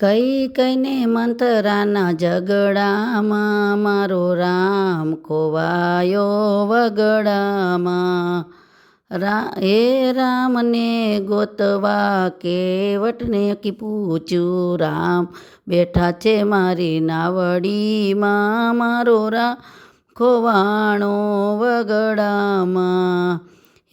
કઈ કઈને મંતરાના ઝઘડામાં મારો રામ ખોવાયો વગડામાં. રા હે રામને ગોતવા કેવટને કી પૂછ્યું રામ. બેઠા છે મારી નાવડીમાં મારો રામ ખોવાણો વગડામાં.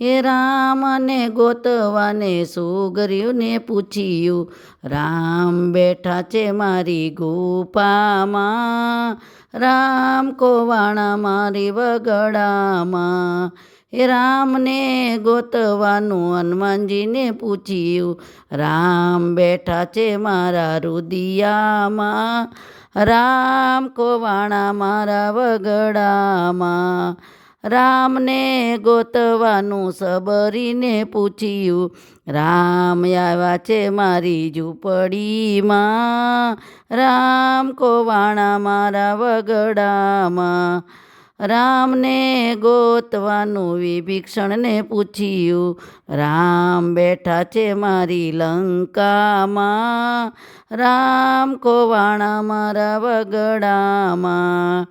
હે રામને ગોતવાને સુગર્યુને પૂછ્યું, રામ બેઠા છે મારી ગુફામાં, રામ કોવાણા મારી વગડામાં. હે રામને ગોતવાનું હનુમાનજીને પૂછ્યું, રામ બેઠા છે મારા રુદિયામાં, રામ કોવાણા મારા વગડામાં. રામને ગોતવાનું સબરીને પૂછ્યું, રામ આવ્યા છે મારી ઝૂંપડીમાં? રામ કોવાણા મારા વગડામાં? રામને ગોતવાનું વિભીક્ષણને પૂછ્યું, રામ બેઠા છે મારી લંકામાં? રામ કોવાણા મારા વગડામાં?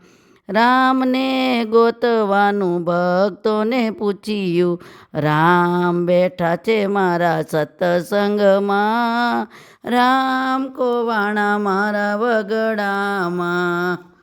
રામને ગોતવાનું ભક્તોને પૂછ્યું રામ બેઠા છે મારા સત્સંગમાં? રામ કોવાણા મારા વગડામાં?